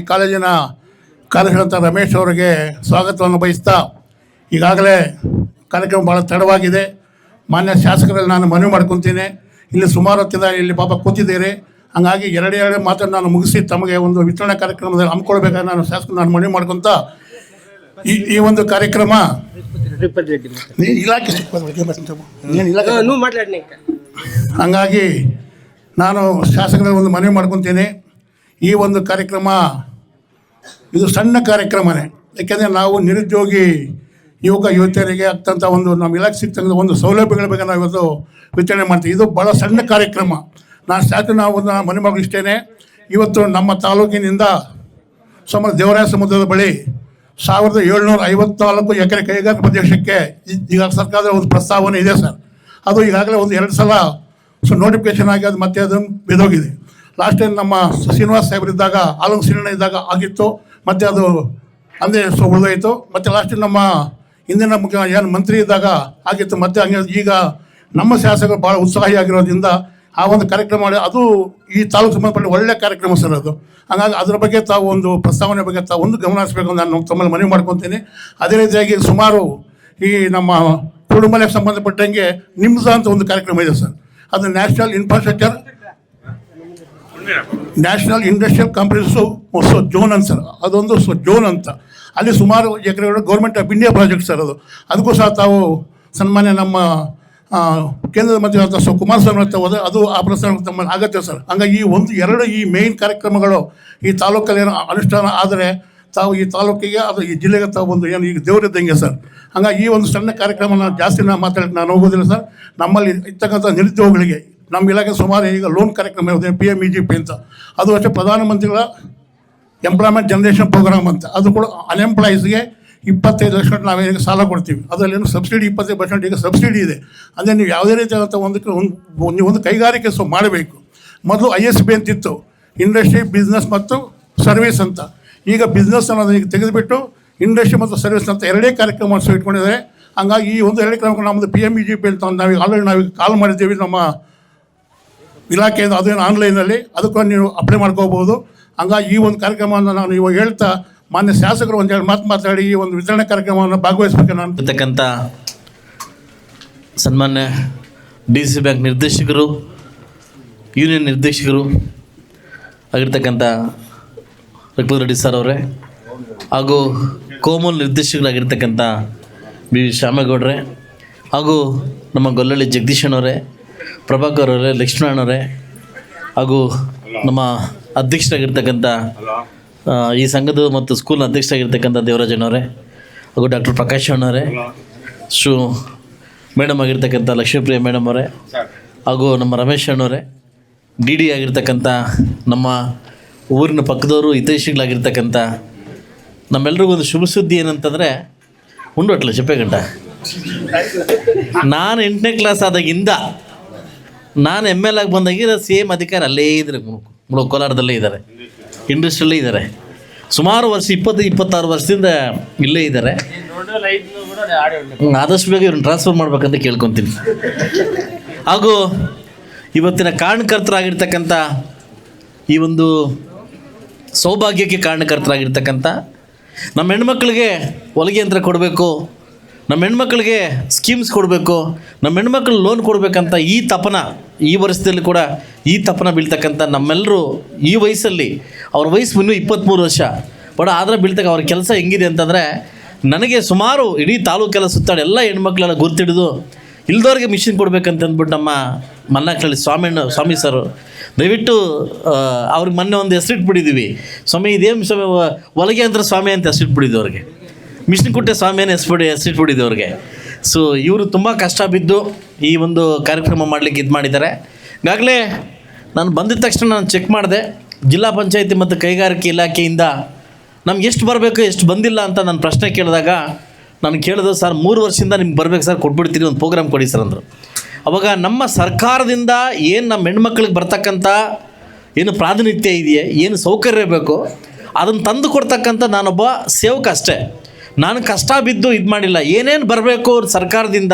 ಈ ಕಾಲೇಜಿನ ಕಾರ್ಯಕರ್ತ ರಮೇಶ್ ಅವರಿಗೆ ಸ್ವಾಗತವನ್ನು ಬಯಸ್ತಾ ಈಗಾಗಲೇ ಕಾರ್ಯಕ್ರಮ ಭಾಳ ತಡವಾಗಿದೆ. ಮಾನ್ಯ ಶಾಸಕರಲ್ಲಿ ನಾನು ಮನವಿ ಮಾಡ್ಕೊತೀನಿ. ಇಲ್ಲಿ ಸುಮಾರು ಹೊತ್ತಿದ ಇಲ್ಲಿ ಪಾಪ ಕೂತಿದ್ದೀರಿ. ಹಂಗಾಗಿ ಹಾಗಾಗಿ ಎರಡೆರಡು ಮಾತನ್ನು ನಾನು ಮುಗಿಸಿ ತಮಗೆ ಒಂದು ವಿತರಣಾ ಕಾರ್ಯಕ್ರಮದಲ್ಲಿ ಹಮ್ಮಿಕೊಳ್ಬೇಕಾದ್ರೆ ನಾನು ಶಾಸಕ ನಾನು ಮನವಿ ಮಾಡ್ಕೊತ ಈ ಈ ಒಂದು ಕಾರ್ಯಕ್ರಮ ಇಲಾಖೆ ಹಂಗಾಗಿ ನಾನು ಶಾಸಕರ ಒಂದು ಮನವಿ ಮಾಡ್ಕೊತೀನಿ. ಈ ಒಂದು ಕಾರ್ಯಕ್ರಮ ಇದು ಸಣ್ಣ ಕಾರ್ಯಕ್ರಮನೇ. ಯಾಕೆಂದರೆ ನಾವು ನಿರುದ್ಯೋಗಿ ಯುವಕ ಯುವತಿಯರಿಗೆ ಆಗ್ತಂಥ ಒಂದು ನಮ್ಮ ಇಲಾಖೆ ಸಿಗ್ತಕ್ಕಂಥ ಒಂದು ಸೌಲಭ್ಯಗಳ ಬಗ್ಗೆ ನಾವು ಇವತ್ತು ವಿತರಣೆ ಮಾಡ್ತೀವಿ. ಇದು ಭಾಳ ಸಣ್ಣ ಕಾರ್ಯಕ್ರಮ. ನಾನು ಸಾಕು ನಾವು ಮನೆ ಮಗಳು ಇಷ್ಟೇ ಇವತ್ತು ನಮ್ಮ ತಾಲೂಕಿನಿಂದ ಸುಮಾರು ದೇವರಾಯ ಸಮುದ್ರದ ಬಳಿ ಸಾವಿರದ ಏಳ್ನೂರ ಐವತ್ನಾಲ್ಕು ಎಕರೆ ಕೈಗಾರಿಕಾ ಪ್ರದೇಶಕ್ಕೆ ಈಗ ಸರ್ಕಾರದ ಒಂದು ಪ್ರಸ್ತಾವನೆ ಇದೆ ಸರ್. ಅದು ಈಗಾಗಲೇ ಒಂದು ಎರಡು ಸಲ ಸೊ ನೋಟಿಫಿಕೇಶನ್ ಆಗಿ ಅದು ಮತ್ತೆ ಅದು ಬಿದೋಗಿದೆ ಲಾಸ್ಟ್ ಟೈಮ್ ನಮ್ಮ ಶ್ರೀನಿವಾಸ್ ಸಾಹೇಬರಿದ್ದಾಗ ಆಲಂಗ್ ಇದ್ದಾಗ ಆಗಿತ್ತು. ಮತ್ತೆ ಅದು ಅಂದೇ ಸೊ ಉಳಿದೋಯ್ತು ಮತ್ತೆ ಲಾಸ್ಟ್ ನಮ್ಮ ಹಿಂದಿನ ಮುಖ್ಯ ಏನು ಮಂತ್ರಿ ಇದ್ದಾಗ ಆಗಿತ್ತು. ಮತ್ತೆ ಹಂಗೆ ಈಗ ನಮ್ಮ ಶಾಸಕರು ಭಾಳ ಉತ್ಸಾಹಿಯಾಗಿರೋದ್ರಿಂದ ಆ ಒಂದು ಕಾರ್ಯಕ್ರಮ ಮಾಡಿ ಅದು ಈ ತಾಲೂಕು ಸಂಬಂಧಪಟ್ಟ ಒಳ್ಳೆ ಕಾರ್ಯಕ್ರಮ ಸರ್ ಅದು. ಹಾಗಾಗಿ ಅದರ ಬಗ್ಗೆ ತಾವು ಒಂದು ಪ್ರಸ್ತಾವನೆ ಬಗ್ಗೆ ತಾವು ಒಂದು ಗಮನ ಹರಿಸಬೇಕು ಅಂತ ನಾನು ತಮ್ಮಲ್ಲಿ ಮನವಿ ಮಾಡ್ಕೊತೀನಿ. ಅದೇ ರೀತಿಯಾಗಿ ಸುಮಾರು ಈ ನಮ್ಮ ಕುಟುಂಬಕ್ಕೆ ಸಂಬಂಧಪಟ್ಟಂಗೆ ನಿಮ್ಸ ಅಂತ ಒಂದು ಕಾರ್ಯಕ್ರಮ ಇದೆ ಸರ್. ಅದು ನ್ಯಾಷನಲ್ ಇನ್ಫ್ರಾಸ್ಟ್ರಕ್ಚರ್ ನ್ಯಾಷನಲ್ ಇಂಡಸ್ಟ್ರಿಯಲ್ ಕಾಂಪ್ರೆನ್ಸು ಸೊ ಜೋನ್ ಅಂತ ಸರ್. ಅದೊಂದು ಸೊ, ಜೋನ್ ಅಂತ. ಅಲ್ಲಿ ಸುಮಾರು ಎಕರೆಗಳು government of India project sir ಅದು. ಅದಕ್ಕೂ ಸಹ ತಾವು ಸನ್ಮಾನ್ಯ ನಮ್ಮ ಕೇಂದ್ರದ ಮಂತ್ರಿ ಅಂತ ಸೊ, ಕುಮಾರಸ್ವಾಮಿ ಅಂತ ಹೋದ್ರೆ ಅದು ಆ ಪ್ರಸ್ತಾವ ತಮ್ಮ ಆಗತ್ತೆ ಸರ್. ಹಂಗಾಗಿ ಈ ಒಂದು, ಎರಡು ಈ ಮೇಯ್ನ್ ಕಾರ್ಯಕ್ರಮಗಳು ಈ ತಾಲೂಕಲ್ಲಿ ಏನೋ ಅನುಷ್ಠಾನ ಆದರೆ ತಾವು ಈ ತಾಲೂಕಿಗೆ ಅದು ಈ ಜಿಲ್ಲೆಗೆ ತಾವು ಒಂದು ಏನು ಈಗ ದೇವರಿದ್ದಂಗೆ ಸರ್. ಹಂಗಾಗಿ ಈ ಒಂದು ಸಣ್ಣ ಕಾರ್ಯಕ್ರಮ ನಾನು ಜಾಸ್ತಿ ನಾನು ಮಾತಾಡಿ ನಾನು ಹೋಗೋದಿಲ್ಲ ಸರ್. ನಮ್ಮಲ್ಲಿ ಇರ್ತಕ್ಕಂಥ ನಿರುದ್ಯೋಗಿಗಳಿಗೆ ನಮ್ಮ ಇಲಾಖೆ ಸುಮಾರು ಈಗ ಲೋನ್ ಕಾರ್ಯಕ್ರಮ ಇದೆ P M E G P ಅಂತ. ಅದು ಅಷ್ಟೇ ಪ್ರಧಾನಮಂತ್ರಿಗಳ ಎಂಪ್ಲಾಯ್ಮೆಂಟ್ ಜನರೇಷನ್ ಪ್ರೋಗ್ರಾಮ್ ಅಂತ. ಅದು ಕೂಡ ಅನ್ಎಂಪ್ಲಾಯೀಸ್ಗೆ ಇಪ್ಪತ್ತೈದು ಲಕ್ಷ ನಾವೀಗ ಸಾಲ ಕೊಡ್ತೀವಿ. ಅದರಲ್ಲೇನು ಸಬ್ಸಿಡಿ ಇಪ್ಪತ್ತೈದು ಪರ್ಸೆಂಟ್ ಈಗ ಸಬ್ಸಿಡಿ ಇದೆ. ಅಂದರೆ ನೀವು ಯಾವುದೇ ರೀತಿಯಾದಂಥ ಒಂದಕ್ಕೆ ಒಂದು ನೀವು ಒಂದು ಕೈಗಾರಿಕೆ ಸೊ ಮಾಡಬೇಕು. ಮೊದಲು ಐ ಎಸ್ ಬಿ ಅಂತಿತ್ತು. ಇಂಡಸ್ಟ್ರಿ ಬಿಸ್ನೆಸ್ ಮತ್ತು ಸರ್ವಿಸ್ ಅಂತ. ಈಗ ಬಿಸ್ನೆಸ್ ಅನ್ನೋದು ಈಗ ತೆಗೆದುಬಿಟ್ಟು ಇಂಡಸ್ಟ್ರಿ ಮತ್ತು ಸರ್ವಿಸ್ ಅಂತ ಎರಡೇ ಕಾರ್ಯಕ್ರಮ ಇಟ್ಕೊಂಡಿದ್ದಾರೆ ಹಂಗಾಗಿ ಈ ಒಂದು ಎರಡೇ ಕಾರ್ಯಕ್ರಮ ನಮ್ಮದು P M E G P ಅಂತ ನಾವು ನಾವೀಗ ಆಲ್ರೆಡಿ ನಾವೀಗ ಕಾಲ್ ಮಾಡಿದ್ದೀವಿ ನಮ್ಮ ಇಲಾಖೆಯಿಂದ ಅದೇನು ಆನ್ಲೈನಲ್ಲಿ ಅದಕ್ಕೂ ನೀವು ಅಪ್ಲೈ ಮಾಡ್ಕೋಬೋದು ಹಂಗಾಗಿ ಈ ಒಂದು ಕಾರ್ಯಕ್ರಮವನ್ನು ನಾನು ಇವಾಗ ಹೇಳ್ತಾ ಮಾನ್ಯ ಶಾಸಕರು ಒಂದು ಎರಡು ಮಾತು ಮಾತಾಡಿ ಈ ಒಂದು ವಿತರಣೆ ಕಾರ್ಯಕ್ರಮವನ್ನು ಭಾಗವಹಿಸಬೇಕು ನಾನು ಇರ್ತಕ್ಕಂಥ ಸನ್ಮಾನ್ಯ ಡಿ ಸಿ ಬ್ಯಾಂಕ್ ನಿರ್ದೇಶಕರು, ಯೂನಿಯನ್ ನಿರ್ದೇಶಕರು, ಆಗಿರ್ತಕ್ಕಂಥ ರಘುಪತಿ ರೆಡ್ಡಿ ಸರ್ ಅವರೇ, ಹಾಗೂ ಕೋಮಲ್ ನಿರ್ದೇಶಕರಾಗಿರ್ತಕ್ಕಂಥ ಬಿ ಶ್ಯಾಮೇಗೌಡ್ರೆ, ಹಾಗೂ ನಮ್ಮ ಗೊಲ್ಲಳ್ಳಿ ಜಗದೀಶಣ್ಣವರೇ ಪ್ರಭಾಕರ್ ಅವರೇ ಲಕ್ಷ್ಮಣರೇ ಹಾಗೂ ನಮ್ಮ ಅಧ್ಯಕ್ಷರಾಗಿರ್ತಕ್ಕಂಥ ಈ ಸಂಘದ ಮತ್ತು ಸ್ಕೂಲ್ನ ಅಧ್ಯಕ್ಷರಾಗಿರ್ತಕ್ಕಂಥ ದೇವರಾಜನವರೇ ಹಾಗೂ ಡಾಕ್ಟರ್ ಪ್ರಕಾಶ್ ಅಣ್ಣವರೇ ಶು ಮೇಡಮ್ ಆಗಿರ್ತಕ್ಕಂಥ ಲಕ್ಷ್ಮೀಪ್ರಿಯ ಮೇಡಮ್ ಅವರೇ ಹಾಗೂ ನಮ್ಮ ರಮೇಶ್ ಅಣ್ಣವರೇ ಡಿ ಡಿ ಆಗಿರ್ತಕ್ಕಂಥ ನಮ್ಮ ಊರಿನ ಪಕ್ಕದವರು ಹಿತೈಷಿಗಳಾಗಿರ್ತಕ್ಕಂಥ ನಮ್ಮೆಲ್ರಿಗೂ ಒಂದು ಶುಭ ಸುದ್ದಿ ಏನಂತಂದರೆ ಚಪ್ಪೆ ಚಪ್ಪೆಗಂಟ ನಾನು ಎಂಟನೇ ಕ್ಲಾಸ್ ಆದಾಗಿಂದ ನಾನು ಎಂ ಎಲ್ ಆಗಿ ಬಂದಾಗ ಸೇಮ್ ಅಧಿಕಾರ ಅಲ್ಲೇ ಇದ್ದಾರೆ ಮುಳು ಕೋಲಾರದಲ್ಲೇ ಇದ್ದಾರೆ. ಇಂಡಸ್ಟ್ರಿಯಲ್ಲೇ ಇದ್ದಾರೆ. ಸುಮಾರು ವರ್ಷ, ಇಪ್ಪತ್ತು, ಇಪ್ಪತ್ತಾರು ವರ್ಷದಿಂದ ಇಲ್ಲೇ ಇದ್ದಾರೆ. ಆದಷ್ಟು ಬೇಗ ಇವ್ರನ್ನ ಟ್ರಾನ್ಸ್ಫರ್ ಮಾಡ್ಬೇಕಂತ ಕೇಳ್ಕೊತೀನಿ. ಹಾಗೂ ಇವತ್ತಿನ ಕಾರಣಕರ್ತರಾಗಿರ್ತಕ್ಕಂಥ ಈ ಒಂದು ಸೌಭಾಗ್ಯಕ್ಕೆ ಕಾರಣಕರ್ತರಾಗಿರ್ತಕ್ಕಂಥ ನಮ್ಮ ಹೆಣ್ಮಕ್ಳಿಗೆ ಹೊಲಿಗೆ ಯಂತ್ರ ಕೊಡಬೇಕು. ನಮ್ಮ ಹೆಣ್ಮಕ್ಳಿಗೆ ಸ್ಕೀಮ್ಸ್ ಕೊಡಬೇಕು, ನಮ್ಮ ಹೆಣ್ಮಕ್ಳು ಲೋನ್ ಕೊಡಬೇಕಂತ ಈ ತಪನ, ಈ ವರ್ಷದಲ್ಲಿ ಕೂಡ ಈ ತಪನ ಬೀಳ್ತಕ್ಕಂಥ ನಮ್ಮೆಲ್ಲರೂ ಈ ವಯಸ್ಸಲ್ಲಿ, ಅವ್ರ ವಯಸ್ಸು ಇನ್ನೂ ಇಪ್ಪತ್ತ್ಮೂರು ವರ್ಷ, ಬಟ್ ಆದರೆ ಬೀಳ್ತಕ್ಕ ಅವ್ರ ಕೆಲಸ ಹೆಂಗಿದೆ ಅಂತಂದರೆ ನನಗೆ ಸುಮಾರು ಇಡೀ ತಾಲೂಕೆಲ್ಲ ಸುತ್ತಾಡಿ ಎಲ್ಲ ಹೆಣ್ಮಕ್ಳೆಲ್ಲ ಗುರ್ತಿಡಿದು ಇಲ್ದವ್ರಿಗೆ ಮಿಷಿನ್ ಕೊಡ್ಬೇಕಂತ ಅಂದ್ಬಿಟ್ಟು ನಮ್ಮ ಮನ್ನಾಕ್ಳಲ್ಲಿ ಸ್ವಾಮಿಯನ್ನು ಸ್ವಾಮಿ ಸರ್, ದಯವಿಟ್ಟು ಅವ್ರಿಗೆ ಮೊನ್ನೆ ಒಂದು ಹೆಸರಿಟ್ಬಿಟ್ಟಿದ್ದೀವಿ. ಸ್ವಾಮಿ, ಇದೇನು ಸ್ವಾಮಿ ಒಲಗೆ ಅಂತ ಸ್ವಾಮಿ ಅಂತ ಹೆಸರಿಟ್ಬಿಟ್ಟಿದ್ದು ಅವ್ರಿಗೆ. ಮಿಷಿನ್ ಕುಟ್ಟೆ ಸ್ವಾಮಿಯನ್ನು ಎಸ್ಬಿಡಿ ಹೆಸರು ಹೆಸರಿಟ್ಬಿಟ್ಟಿದ್ದು ಅವ್ರಿಗೆ. ಸೊ ಇವರು ತುಂಬ ಕಷ್ಟ ಬಿದ್ದು ಈ ಒಂದು ಕಾರ್ಯಕ್ರಮ ಮಾಡಲಿಕ್ಕೆ ಇದು ಮಾಡಿದ್ದಾರೆ. ಈಗಾಗಲೇ ನಾನು ಬಂದಿದ ತಕ್ಷಣ ನಾನು ಚೆಕ್ ಮಾಡಿದೆ. ಜಿಲ್ಲಾ ಪಂಚಾಯತಿ ಮತ್ತು ಕೈಗಾರಿಕೆ ಇಲಾಖೆಯಿಂದ ನಮ್ಗೆ ಎಷ್ಟು ಬರಬೇಕು, ಎಷ್ಟು ಬಂದಿಲ್ಲ ಅಂತ ನಾನು ಪ್ರಶ್ನೆ ಕೇಳಿದಾಗ ನಾನು ಕೇಳಿದ್ರು ಸರ್, ಮೂರು ವರ್ಷದಿಂದ ನಿಮ್ಗೆ ಬರಬೇಕು ಸರ್, ಕೊಟ್ಬಿಡ್ತೀನಿ, ಒಂದು ಪ್ರೋಗ್ರಾಮ್ ಕೊಡಿ ಸರ್ ಅಂದರು. ಅವಾಗ ನಮ್ಮ ಸರ್ಕಾರದಿಂದ ಏನು ನಮ್ಮ ಹೆಣ್ಮಕ್ಳಿಗೆ ಬರ್ತಕ್ಕಂಥ ಏನು ಪ್ರಾತಿನಿಧ್ಯ ಇದೆಯೇ, ಏನು ಸೌಕರ್ಯ ಬೇಕು, ಅದನ್ನು ತಂದು ಕೊಡ್ತಕ್ಕಂಥ ನಾನೊಬ್ಬ ಸೇವಕ ಅಷ್ಟೇ. ನಾನು ಕಷ್ಟ ಬಿದ್ದು ಇದು ಮಾಡಿಲ್ಲ. ಏನೇನು ಬರಬೇಕು ಸರ್ಕಾರದಿಂದ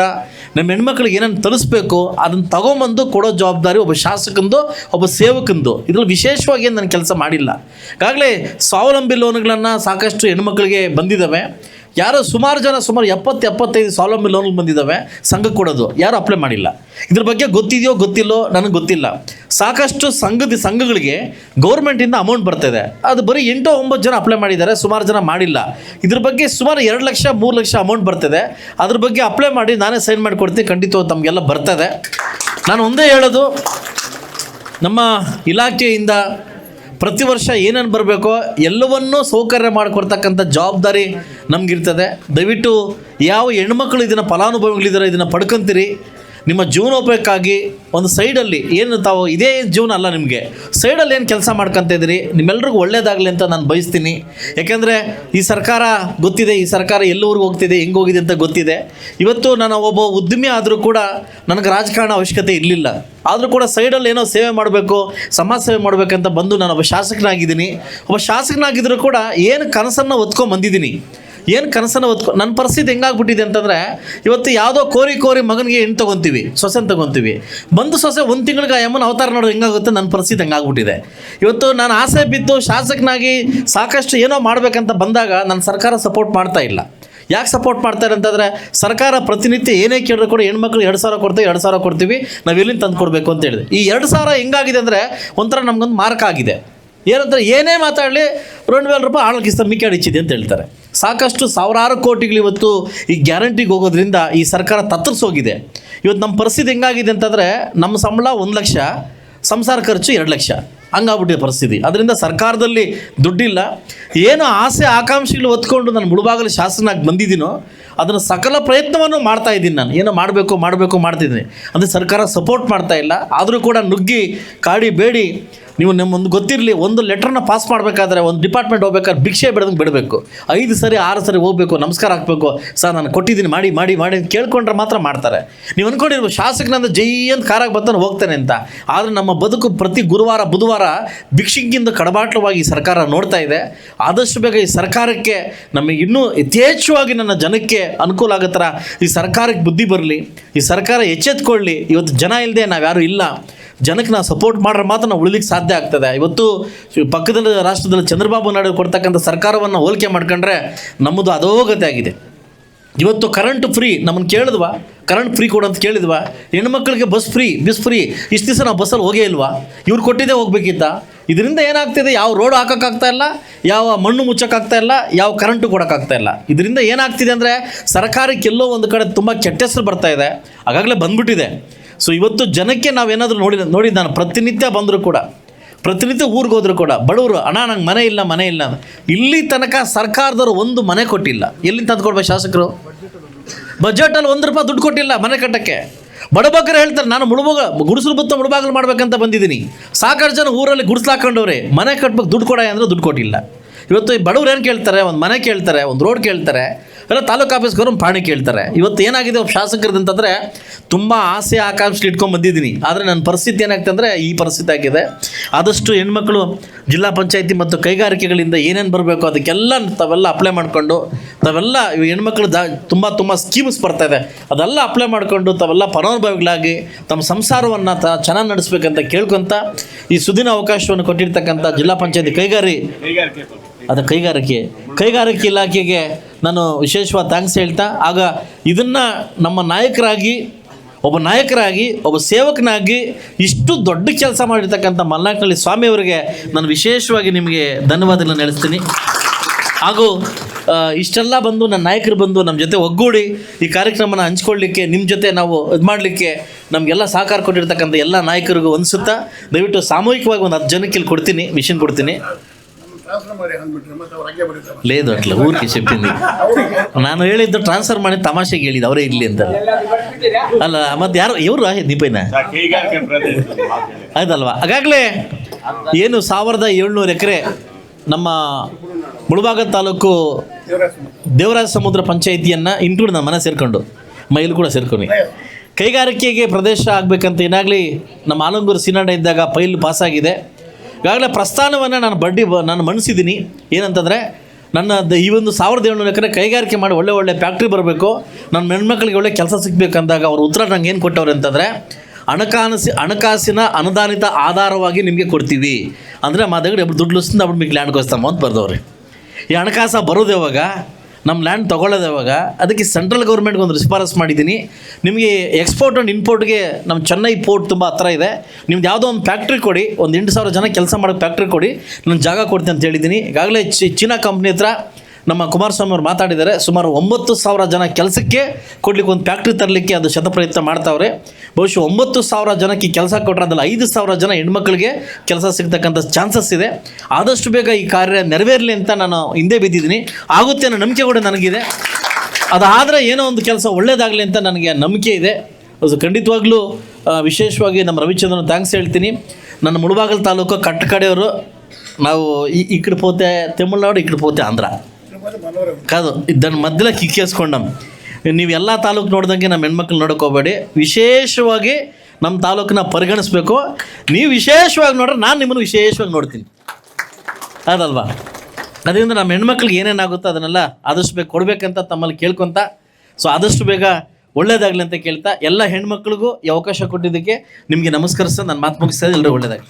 ನಮ್ಮ ಹೆಣ್ಮಕ್ಳಿಗೆ ಏನೇನು ತರಿಸ್ಬೇಕು ಅದನ್ನು ತಗೊಂಬಂದು ಕೊಡೋ ಜವಾಬ್ದಾರಿ ಒಬ್ಬ ಶಾಸಕಂದು, ಒಬ್ಬ ಸೇವಕಂದು. ಇದ್ರಲ್ಲಿ ವಿಶೇಷವಾಗಿ ಏನು ನಾನು ಕೆಲಸ ಮಾಡಿಲ್ಲ. ಈಗಾಗಲೇ ಸ್ವಾವಲಂಬಿ ಲೋನ್ಗಳನ್ನು ಸಾಕಷ್ಟು ಹೆಣ್ಮಕ್ಳಿಗೆ ಬಂದಿದ್ದಾವೆ ಯಾರೋ ಸುಮಾರು ಜನ, ಸುಮಾರು ಎಪ್ಪತ್ತು, ಎಪ್ಪತ್ತೈದು ಸ್ವಾವಲಂಬಿ ಲೋನ್ ಬಂದಿದ್ದಾವೆ ಸಂಘಕ್ಕೆ ಕೊಡೋದು. ಯಾರು ಅಪ್ಲೈ ಮಾಡಿಲ್ಲ. ಇದ್ರ ಬಗ್ಗೆ ಗೊತ್ತಿದೆಯೋ, ಗೊತ್ತಿಲ್ಲೋ, ನನಗೆ ಗೊತ್ತಿಲ್ಲ. ಸಾಕಷ್ಟು ಸಂಘದ ಸಂಘಗಳಿಗೆ ಗೌರ್ಮೆಂಟಿಂದ ಅಮೌಂಟ್ ಬರ್ತಿದೆ. ಅದು ಬರೀ ಎಂಟು ಒಂಬತ್ತು ಜನ ಅಪ್ಲೈ ಮಾಡಿದ್ದಾರೆ, ಸುಮಾರು ಜನ ಮಾಡಿಲ್ಲ. ಇದ್ರ ಬಗ್ಗೆ ಸುಮಾರು ಎರಡು ಲಕ್ಷ, ಮೂರು ಲಕ್ಷ ಅಮೌಂಟ್ ಬರ್ತಿದೆ. ಅದ್ರ ಬಗ್ಗೆ ಅಪ್ಲೈ ಮಾಡಿ ನಾನೇ ಸೈನ್ ಮಾಡಿಕೊಡ್ತೀನಿ. ಖಂಡಿತವಾಗಿ ತಮಗೆಲ್ಲ ಬರ್ತದೆ. ನಾನು ಒಂದೇ ಹೇಳೋದು, ನಮ್ಮ ಇಲಾಖೆಯಿಂದ ಪ್ರತಿ ವರ್ಷ ಏನೇನು ಬರಬೇಕೋ ಎಲ್ಲವನ್ನೂ ಸೌಕರ್ಯ ಮಾಡಿಕೊಡ್ತಕ್ಕಂಥ ಜವಾಬ್ದಾರಿ ನಮಗಿರ್ತದೆ. ದಯವಿಟ್ಟು ಯಾವ ಹೆಣ್ಮಕ್ಳು ಇದನ್ನು ಫಲಾನುಭವಿಗಳಿದ್ದಾರೆ ಇದನ್ನು ಪಡ್ಕೊಂತೀರಿ. ನಿಮ್ಮ ಜೀವನೋಪಾಯಕ್ಕಾಗಿ ಒಂದು ಸೈಡಲ್ಲಿ ಏನು ತಾವು ಇದೇ ಜೀವನ ಅಲ್ಲ ನಿಮಗೆ. ಸೈಡಲ್ಲಿ ಏನು ಕೆಲಸ ಮಾಡ್ಕೊತ ಇದ್ದೀರಿ? ನಿಮ್ಮೆಲ್ರಿಗೂ ಒಳ್ಳೇದಾಗಲಿ ಅಂತ ನಾನು ಬಯಸ್ತೀನಿ. ಯಾಕೆಂದರೆ ಈ ಸರ್ಕಾರ ಗೊತ್ತಿದೆ, ಈ ಸರ್ಕಾರ ಎಲ್ಲೂರಿಗೆ ಹೋಗ್ತಿದೆ, ಹೆಂಗೆ ಹೋಗಿದೆ ಅಂತ ಗೊತ್ತಿದೆ. ಇವತ್ತು ನಾನು ಒಬ್ಬ ಉದ್ಯಮಿ ಆದರೂ ಕೂಡ ನನಗೆ ರಾಜಕಾರಣ ಅವಶ್ಯಕತೆ ಇರಲಿಲ್ಲ. ಆದರೂ ಕೂಡ ಸೈಡಲ್ಲಿ ಏನೋ ಸೇವೆ ಮಾಡಬೇಕು, ಸಮಾಜ ಸೇವೆ ಮಾಡಬೇಕಂತ ಬಂದು ನಾನು ಒಬ್ಬ ಶಾಸಕನಾಗಿದ್ದೀನಿ. ಒಬ್ಬ ಶಾಸಕನಾಗಿದ್ದರೂ ಕೂಡ ಏನು ಕನಸನ್ನು ಹೊತ್ಕೊಂಡು ಬಂದಿದ್ದೀನಿ. ಏನು ಕನಸನ್ನು ಹೊತ್ಕೊ ನನ್ನ ಪರಿಸ್ಥಿತಿ ಹೆಂಗಾಗ್ಬಿಟ್ಟಿದೆ ಅಂತಂದರೆ, ಇವತ್ತು ಯಾವುದೋ ಕೋರಿ ಕೋರಿ ಮಗನಿಗೆ ಹೆಣ್ಣು ತೊಗೊತೀವಿ, ಸೊಸೆನ ತೊಗೊತೀವಿ. ಬಂದು ಸೊಸೆ ಒಂದು ತಿಂಗಳಿಗೆ ಯಮ್ಮನ ಅವತಾರ ನೋಡೋ ಹೆಂಗಾಗುತ್ತೆ? ನನ್ನ ಪರಿಸ್ಥಿತಿ ಹೆಂಗಾಗ್ಬಿಟ್ಟಿದೆ. ಇವತ್ತು ನಾನು ಆಸೆ ಬಿದ್ದು ಶಾಸಕನಾಗಿ ಸಾಕಷ್ಟು ಏನೋ ಮಾಡಬೇಕಂತ ಬಂದಾಗ ನನ್ನ ಸರ್ಕಾರ ಸಪೋರ್ಟ್ ಮಾಡ್ತಾ ಇಲ್ಲ. ಯಾಕೆ ಸಪೋರ್ಟ್ ಮಾಡ್ತಾರೆ ಅಂತಂದರೆ, ಸರ್ಕಾರ ಪ್ರತಿನಿತ್ಯ ಏನೇ ಕೇಳಿದ್ರು ಕೂಡ ಹೆಣ್ಮಕ್ಳು ಎರಡು ಸಾವಿರ ಕೊಡ್ತೀವಿ, ಎರಡು ಸಾವಿರ ಕೊಡ್ತೀವಿ, ನಾವು ಎಲ್ಲಿಂದ ತಂದು ಕೊಡಬೇಕು ಅಂತ ಹೇಳಿದೆ. ಈ ಎರಡು ಸಾವಿರ ಹೆಂಗಾಗಿದೆ ಅಂದರೆ ಒಂಥರ ನಮಗೊಂದು ಮಾರ್ಕ್ ಆಗಿದೆ. ಏನಂತಾರೆ ಏನೇ ಮಾತಾಡಲಿ ರೆಂಡು ವೇಲ ರೂಪಾಯಿ ಆಳಕ್ಕಿಸ್ತ ಮಿಕ್ಕಾಡಿಚ್ಚಿದೆ ಅಂತ ಹೇಳ್ತಾರೆ. ಸಾಕಷ್ಟು ಸಾವಿರಾರು ಕೋಟಿಗಳು ಇವತ್ತು ಈ ಗ್ಯಾರಂಟಿಗೆ ಹೋಗೋದ್ರಿಂದ ಈ ಸರ್ಕಾರ ತತ್ತರಿಸೋಗಿದೆ. ಇವತ್ತು ನಮ್ಮ ಪರಿಸ್ಥಿತಿ ಹೆಂಗಾಗಿದೆ ಅಂತಂದರೆ, ನಮ್ಮ ಸಂಬಳ ಒಂದು ಲಕ್ಷ, ಸಂಸಾರ ಖರ್ಚು ಎರಡು ಲಕ್ಷ. ಹಂಗಾಗ್ಬಿಟ್ಟಿದೆ ಪರಿಸ್ಥಿತಿ. ಅದರಿಂದ ಸರ್ಕಾರದಲ್ಲಿ ದುಡ್ಡಿಲ್ಲ. ಏನು ಆಸೆ, ಆಕಾಂಕ್ಷೆಗಳು ಹೊತ್ಕೊಂಡು ನಾನು ಮುಳುಬಾಗಲು ಶಾಸನಾಗಿ ಬಂದಿದ್ದೀನೋ, ಅದನ್ನು ಸಕಲ ಪ್ರಯತ್ನವನ್ನು ಮಾಡ್ತಾ ಇದ್ದೀನಿ ನಾನು. ಏನೋ ಮಾಡಬೇಕು ಮಾಡಬೇಕು ಮಾಡ್ತಿದ್ದೀನಿ. ಅಂದರೆ ಸರ್ಕಾರ ಸಪೋರ್ಟ್ ಮಾಡ್ತಾ ಇಲ್ಲ. ಆದರೂ ಕೂಡ ನುಗ್ಗಿ, ಕಾಡಿ ಬೇಡಿ ನೀವು ನಿಮ್ಮೊಂದು ಗೊತ್ತಿರಲಿ, ಒಂದು ಲೆಟ್ರನ್ನ ಪಾಸ್ ಮಾಡಬೇಕಾದ್ರೆ, ಒಂದು ಡಿಪಾರ್ಟ್ಮೆಂಟ್ ಹೋಗ್ಬೇಕಾದ್ರೆ ಭಿಕ್ಷೆ ಬೆಳೆದಂಗೆ ಬಿಡಬೇಕು. ಐದು ಸರಿ, ಆರು ಸರಿ ಹೋಗಬೇಕು, ನಮಸ್ಕಾರ ಹಾಕಬೇಕು. ಸರ್, ನಾನು ಕೊಟ್ಟಿದ್ದೀನಿ, ಮಾಡಿ ಮಾಡಿ ಮಾಡಿ ಅಂತ ಕೇಳ್ಕೊಂಡ್ರೆ ಮಾತ್ರ ಮಾಡ್ತಾರೆ. ನೀವು ಅಂದ್ಕೊಂಡಿರ್ಬೋದು ಶಾಸಕನಂದ ಜೈ ಅಂತ ಕಾರಾಗಿ ಬರ್ತಾನೆ ಹೋಗ್ತಾನೆ ಅಂತ. ಆದರೆ ನಮ್ಮ ಬದುಕು ಪ್ರತಿ ಗುರುವಾರ, ಬುಧವಾರ ಭಿಕ್ಷಿಗಿಂದ ಕಡಬಾಟ್ಲವಾಗಿ ಸರ್ಕಾರ ನೋಡ್ತಾ ಇದೆ. ಆದಷ್ಟು ಬೇಗ ಈ ಸರ್ಕಾರಕ್ಕೆ ನಮಗೆ ಇನ್ನೂ ಯಥೇಚ್ಛವಾಗಿ ನನ್ನ ಜನಕ್ಕೆ ಅನುಕೂಲ ಆಗೋ ಈ ಸರ್ಕಾರಕ್ಕೆ ಬುದ್ಧಿ ಬರಲಿ, ಈ ಸರ್ಕಾರ ಎಚ್ಚೆತ್ಕೊಳ್ಳಿ. ಇವತ್ತು ಜನ ಇಲ್ಲದೆ ನಾವು ಯಾರು ಇಲ್ಲ. ಜನಕ್ಕೆ ನಾವು ಸಪೋರ್ಟ್ ಮಾಡ್ರೆ ಮಾತ್ರ ನಾವು ಉಳಿಲಿಕ್ಕೆ ಸಾಧ್ಯ ಆಗ್ತದೆ. ಇವತ್ತು ಪಕ್ಕದ ರಾಷ್ಟ್ರದಲ್ಲಿ ಚಂದ್ರಬಾಬು ನಾಯ್ಡು ಕೊಡ್ತಕ್ಕಂಥ ಸರ್ಕಾರವನ್ನು ಹೋಲಿಕೆ ಮಾಡ್ಕೊಂಡ್ರೆ ನಮ್ಮದು ಅಧೋಗತಿ ಆಗಿದೆ. ಇವತ್ತು ಕರೆಂಟ್ ಫ್ರೀ ನಮ್ಮನ್ನು ಕೇಳಿದ್ವಾ? ಕರೆಂಟ್ ಫ್ರೀ ಕೊಡು ಅಂತ ಕೇಳಿದ್ವಾ? ಹೆಣ್ಮಕ್ಳಿಗೆ ಬಸ್ ಫ್ರೀ ಬಿಸ್ ಫ್ರೀ ಇಷ್ಟು ದಿವಸ ನಾವು ಬಸ್ಸಲ್ಲಿ ಹೋಗೇ ಇಲ್ವಾ? ಇವ್ರು ಕೊಟ್ಟಿದ್ದೇ ಹೋಗ್ಬೇಕಿತ್ತ? ಇದರಿಂದ ಏನಾಗ್ತಿದೆ? ಯಾವ ರೋಡ್ ಹಾಕೋಕ್ಕಾಗ್ತಾ ಇಲ್ಲ, ಯಾವ ಮಣ್ಣು ಮುಚ್ಚೋಕ್ಕಾಗ್ತಾ ಇಲ್ಲ, ಯಾವ ಕರೆಂಟು ಕೊಡೋಕ್ಕಾಗ್ತಾ ಇಲ್ಲ. ಇದರಿಂದ ಏನಾಗ್ತಿದೆ ಅಂದರೆ ಸರ್ಕಾರಕ್ಕೆಲ್ಲೋ ಒಂದು ಕಡೆ ತುಂಬ ಕೆಟ್ಟ ಹೆಸರು ಬರ್ತಾ ಇದೆ. ಆಗಾಗಲೇ ಬಂದ್ಬಿಟ್ಟಿದೆ. ಸೊ ಇವತ್ತು ಜನಕ್ಕೆ ನಾವೇನಾದರೂ ನೋಡಿ ನೋಡಿ ನಾನು ಪ್ರತಿನಿತ್ಯ ಬಂದರೂ ಕೂಡ. ಪ್ರತಿನಿತ್ಯ ಊರಿಗೆ ಹೋದರೂ ಕೂಡ. ಬಡವರು, ಅಣ್ಣ, ನಂಗೆ ಮನೆ ಇಲ್ಲ ಮನೆ ಇಲ್ಲ. ಇಲ್ಲಿ ತನಕ ಸರ್ಕಾರದವರು ಒಂದು ಮನೆ ಕೊಟ್ಟಿಲ್ಲ. ಎಲ್ಲಿ ತಂದುಕೊಡ್ಬೇಕು ಶಾಸಕರು? ಬಜೆಟಲ್ಲಿ ಒಂದು ರೂಪಾಯಿ ದುಡ್ಡು ಕೊಟ್ಟಿಲ್ಲ ಮನೆ ಕಟ್ಟಕ್ಕೆ. ಬಡಬಗ್ಗರು ಹೇಳ್ತಾರೆ, ನಾನು ಮುಳುಬಾಗ, ಗುಡಿಸಲು ಬತ್ತ ಮುಳುಬಾಗಲು ಮಾಡ್ಬೇಕಂತ ಬಂದಿದ್ದೀನಿ. ಸಾಕಷ್ಟು ಜನ ಊರಲ್ಲಿ ಗುಡಿಸ್ಲು ಹಾಕೊಂಡವ್ರೆ. ಮನೆ ಕಟ್ಬೇಕು, ದುಡ್ಡು ಕೊಡ ಅಂದರೆ ದುಡ್ಡು ಕೊಟ್ಟಿಲ್ಲ. ಇವತ್ತು ಬಡವ್ರು ಏನು ಕೇಳ್ತಾರೆ? ಒಂದು ಮನೆ ಕೇಳ್ತಾರೆ, ಒಂದು ರೋಡ್ ಕೇಳ್ತಾರೆ. ಎಲ್ಲ ತಾಲೂಕು ಆಫೀಸ್ಗವರು ಪಾಣಿ ಕೇಳ್ತಾರೆ. ಇವತ್ತು ಏನಾಗಿದೆ ಒಬ್ಬ ಶಾಸಕರದ್ದು ಅಂತಂದರೆ ತುಂಬ ಆಸೆ ಆಕಾಂಕ್ಷೆ ಇಟ್ಕೊಂಡು ಬಂದಿದ್ದೀನಿ. ಆದರೆ ನನ್ನ ಪರಿಸ್ಥಿತಿ ಏನಾಗ್ತದೆ ಅಂದರೆ ಈ ಪರಿಸ್ಥಿತಿ ಆಗಿದೆ. ಆದಷ್ಟು ಹೆಣ್ಮಕ್ಳು ಜಿಲ್ಲಾ ಪಂಚಾಯತಿ ಮತ್ತು ಕೈಗಾರಿಕೆಗಳಿಂದ ಏನೇನು ಬರಬೇಕು ಅದಕ್ಕೆಲ್ಲ ತಾವೆಲ್ಲ ಅಪ್ಲೈ ಮಾಡಿಕೊಂಡು ತಾವೆಲ್ಲ ಹೆಣ್ಮಕ್ಳು ದ ತುಂಬ ತುಂಬ ಸ್ಕೀಮ್ಸ್ ಬರ್ತಾ ಇದೆ. ಅದೆಲ್ಲ ಅಪ್ಲೈ ಮಾಡಿಕೊಂಡು ತಾವೆಲ್ಲ ಫಲಾನುಭವಿಗಳಾಗಿ ತಮ್ಮ ಸಂಸಾರವನ್ನು ತ ಚೆನ್ನಾಗಿ ನಡೆಸ್ಬೇಕಂತ ಕೇಳ್ಕೊಂತ ಈ ಸುದಿನ ಅವಕಾಶವನ್ನು ಕೊಟ್ಟಿರ್ತಕ್ಕಂಥ ಜಿಲ್ಲಾ ಪಂಚಾಯತಿ ಕೈಗಾರಿ ಅದು ಕೈಗಾರಿಕೆ. ಕೈಗಾರಿಕೆ ಇಲಾಖೆಗೆ ನಾನು ವಿಶೇಷವಾದ ಥ್ಯಾಂಕ್ಸ್ ಹೇಳ್ತಾ, ಆಗ ಇದನ್ನು ನಮ್ಮ ನಾಯಕರಾಗಿ, ಒಬ್ಬ ನಾಯಕರಾಗಿ, ಒಬ್ಬ ಸೇವಕನಾಗಿ ಇಷ್ಟು ದೊಡ್ಡ ಕೆಲಸ ಮಾಡಿರ್ತಕ್ಕಂಥ ಸ್ವಾಮಿ ಸ್ವಾಮಿಯವರಿಗೆ ನಾನು ವಿಶೇಷವಾಗಿ ನಿಮಗೆ ಧನ್ಯವಾದಗಳನ್ನು ನಡೆಸ್ತೀನಿ ಹಾಗೂ ಇಷ್ಟೆಲ್ಲ ಬಂದು ನನ್ನ ನಾಯಕರು ಬಂದು ನಮ್ಮ ಜೊತೆ ಒಗ್ಗೂಡಿ ಈ ಕಾರ್ಯಕ್ರಮನ ಹಂಚ್ಕೊಳ್ಳಿಕ್ಕೆ ನಿಮ್ಮ ಜೊತೆ ನಾವು ಇದು ಮಾಡಲಿಕ್ಕೆ ನಮಗೆಲ್ಲ ಸಹಕಾರ ಕೊಟ್ಟಿರ್ತಕ್ಕಂಥ ಎಲ್ಲ ನಾಯಕರಿಗೂ ಅನಿಸುತ್ತಾ, ದಯವಿಟ್ಟು ಸಾಮೂಹಿಕವಾಗಿ ಒಂದು ಹತ್ತು ಜನಕ್ಕೆ ಇಲ್ಲಿ ಕೊಡ್ತೀನಿ, ಮಿಷನ್ ಕೊಡ್ತೀನಿ. లేదు అట్లా ఊరికి చెప్పింది ನಾನು ಹೇಳಿದ್ದು ಟ್ರಾನ್ಸ್ಫರ್ ಮಾಡಿ ತಮಾಷೆಗೆ ಹೇಳಿದ್ದು ಅವರೇ ಇರಲಿ ಅಂತ ಅಲ್ಲ ಮತ್ತೆ ಯಾರು ಇವರು ದೀಪೈನ ಕೈಗಾರಿಕೆ ಪ್ರದೇಶ ಆಯ್ತಲ್ವಾ ಹಾಗಾಗಲೇ ಏನು ಸಾವಿರದ ಏಳ್ನೂರು ಎಕರೆ ನಮ್ಮ ಮುಳಬಾಗ ತಾಲೂಕು ದೇವರಾಜ ಸಮುದ್ರ ಪಂಚಾಯಿತಿಯನ್ನು ಇನ್ಕ್ಲೂಡ್ ನನ್ನ ಮನೆ ಸೇರ್ಕೊಂಡು ಮೈಲು ಕೂಡ ಸೇರ್ಕೊಂಡು ಕೈಗಾರಿಕೆಗೆ ಪ್ರದೇಶ ಆಗಬೇಕಂತ ಏನಾಗಲಿ ನಮ್ಮ ಆಲಂಗೂರು ಸಿನಾಡ ಇದ್ದಾಗ ಪೈಲ್ ಪಾಸಾಗಿದೆ ಈಗಾಗಲೇ ಪ್ರಸ್ಥಾನವನ್ನು ನಾನು ಬಡ್ಡಿ ನಾನು ಮಣಿಸಿದ್ದೀನಿ ಏನಂತಂದರೆ, ನನ್ನ ಈ ಒಂದು ಸಾವಿರದ ಏಳ್ನೂರು ಎಕರೆ ಕೈಗಾರಿಕೆ ಮಾಡಿ ಒಳ್ಳೆ ಒಳ್ಳೆ ಫ್ಯಾಕ್ಟ್ರಿ ಬರಬೇಕು. ನನ್ನ ಹೆಣ್ಮಕ್ಳಿಗೆ ಒಳ್ಳೆ ಕೆಲಸ ಸಿಗಬೇಕಂದಾಗ ಅವ್ರ ಉತ್ತರ ನಂಗೆ ಏನು ಕೊಟ್ಟವ್ರು ಅಂತಂದರೆ ಹಣಕಾಸಿ ಹಣಕಾಸಿನ ಅನುದಾನಿತ ಆಧಾರವಾಗಿ ನಿಮಗೆ ಕೊಡ್ತೀವಿ. ಅಂದರೆ ಮಾತಾಡಿ ಒಬ್ಬರು ದುಡ್ಡು ಲುಸ್ನ ಅವ್ರು ಮೀಕ್ ಲ್ಯಾಂಡ್ ಕೊಸ್ತಾಮ ಅಂತ ಬರ್ದವ್ರಿ. ಈ ಹಣಕಾಸು ಬರೋದು ಯಾವಾಗ? ನಮ್ಮ ಲ್ಯಾಂಡ್ ತೊಗೊಳ್ಳೋದು ಯಾವಾಗ ಅದಕ್ಕೆ ಸೆಂಟ್ರಲ್ ಗೌರ್ಮೆಂಟ್ಗೆ ಒಂದು ಶಿಫಾರಸ್ ಮಾಡಿದ್ದೀನಿ. ನಿಮಗೆ ಎಕ್ಸ್ಪೋರ್ಟ್ ಆ್ಯಂಡ್ ಇಂಪೋರ್ಟ್ಗೆ ನಮ್ಮ ಚೆನ್ನೈ ಪೋರ್ಟ್ ತುಂಬ ಹತ್ರ ಇದೆ. ನಿಮ್ದು ಯಾವುದೋ ಒಂದು ಫ್ಯಾಕ್ಟ್ರಿ ಕೊಡಿ. ಒಂದು ಎಂಟು ಸಾವಿರ ಜನ ಕೆಲಸ ಮಾಡೋ ಫ್ಯಾಕ್ಟ್ರಿ ಕೊಡಿ. ನಾನು ಜಾಗ ಕೊಡ್ತೀನಿ ಅಂತ ಹೇಳಿದ್ದೀನಿ. ಈಗಾಗಲೇ ಚೀನಾ ಕಂಪ್ನಿ ಹತ್ರ ನಮ್ಮ ಕುಮಾರಸ್ವಾಮಿ ಅವರು ಮಾತಾಡಿದರೆ ಸುಮಾರು ಒಂಬತ್ತು ಸಾವಿರ ಜನ ಕೆಲಸಕ್ಕೆ ಕೊಡ್ಲಿಕ್ಕೆ ಒಂದು ಫ್ಯಾಕ್ಟ್ರಿ ತರಲಿಕ್ಕೆ ಅದು ಶತಪ್ರಯತ್ನ ಮಾಡ್ತಾವ್ರೆ. ಬಹುಶಃ ಒಂಬತ್ತು ಸಾವಿರ ಜನಕ್ಕೆ ಕೆಲಸ ಕೊಟ್ಟರೆ ಅದರಲ್ಲಿ ಐದು ಸಾವಿರ ಜನ ಹೆಣ್ಮಕ್ಳಿಗೆ ಕೆಲಸ ಸಿಗ್ತಕ್ಕಂಥ ಚಾನ್ಸಸ್ ಇದೆ. ಆದಷ್ಟು ಬೇಗ ಈ ಕಾರ್ಯ ನೆರವೇರಲಿ ಅಂತ ನಾನು ಹಿಂದೆ ಬಿದ್ದಿದ್ದೀನಿ. ಆಗುತ್ತೆ ಅನ್ನೋ ನಂಬಿಕೆ ಕೂಡ ನನಗಿದೆ. ಅದಾದರೆ ಏನೋ ಒಂದು ಕೆಲಸ ಒಳ್ಳೆಯದಾಗಲಿ ಅಂತ ನನಗೆ ನಂಬಿಕೆ ಇದೆ. ಅದು ಖಂಡಿತವಾಗ್ಲೂ ವಿಶೇಷವಾಗಿ ನಮ್ಮ ರವಿಚಂದ್ರನ್ ಥ್ಯಾಂಕ್ಸ್ ಹೇಳ್ತೀನಿ. ನನ್ನ ಮುಳುಬಾಗಲ್ ತಾಲೂಕು ಕಟ್ಟಕಡೆಯವರು, ನಾವು ಈ ಈ ಕಡೆ ಪೋತೆ, ತಮಿಳ್ನಾಡು, ಈ ಕಡೆ ಪೋತೆ, ಆಂಧ್ರ. కాదు దాని మధ్యలో కిక్కేసుకున్నాం ನೀವು ಎಲ್ಲ ತಾಲೂಕು ನೋಡ್ದಂಗೆ ನಮ್ಮ ಹೆಣ್ಮಕ್ಳು ನೋಡೋಕೆ ಹೋಗಬೇಡಿ ವಿಶೇಷವಾಗಿ ನಮ್ಮ ತಾಲೂಕನ್ನ ಪರಿಗಣಿಸ್ಬೇಕು ನೀವು ವಿಶೇಷವಾಗಿ ನೋಡ್ರೆ ನಾನು ನಿಮ್ಮನ್ನು ವಿಶೇಷವಾಗಿ ನೋಡ್ತೀನಿ ಅದಲ್ವಾ ಅದರಿಂದ ನಮ್ಮ ಹೆಣ್ಮಕ್ಳಿಗೆ ಏನೇನಾಗುತ್ತೋ ಅದನ್ನೆಲ್ಲ ಆದಷ್ಟು ಬೇಗ ಕೊಡಬೇಕಂತ ತಮ್ಮಲ್ಲಿ ಕೇಳ್ಕೊತ ಸೊ ಆದಷ್ಟು ಬೇಗ ಒಳ್ಳೇದಾಗಲಿ ಅಂತ ಕೇಳ್ತಾ ಎಲ್ಲ ಹೆಣ್ಮಕ್ಳಿಗೂ ಈ ಅವಕಾಶ ಕೊಟ್ಟಿದ್ದಕ್ಕೆ ನಿಮಗೆ ನಮಸ್ಕರಿಸ್ತಾ ನನ್ನ ಮಾತು ಮುಗಿಸ್ತಾ ಎಲ್ಲರೂ ಒಳ್ಳೇದಾಗಲಿ